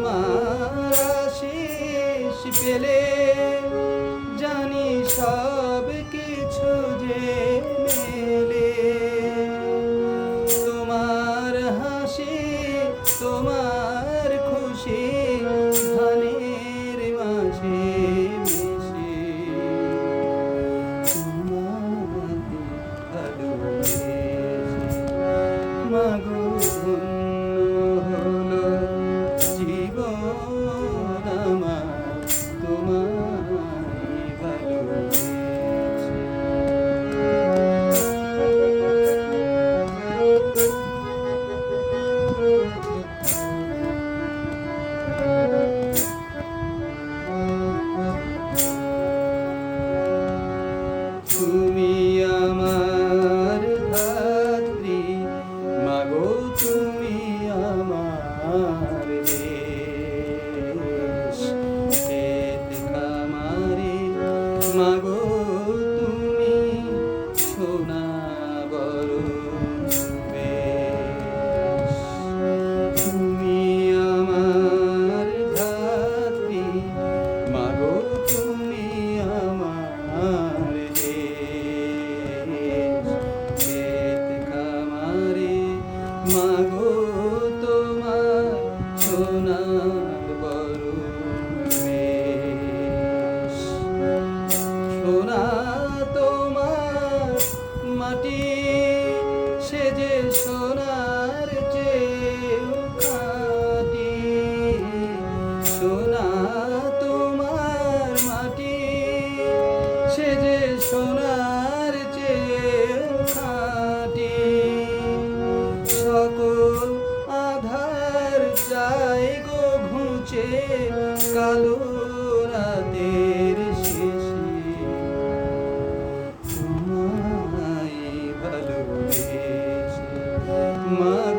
তোমার আশিস পেলে জানি সব কিছু যে mind. সে যে সোনার চেয়ে Father.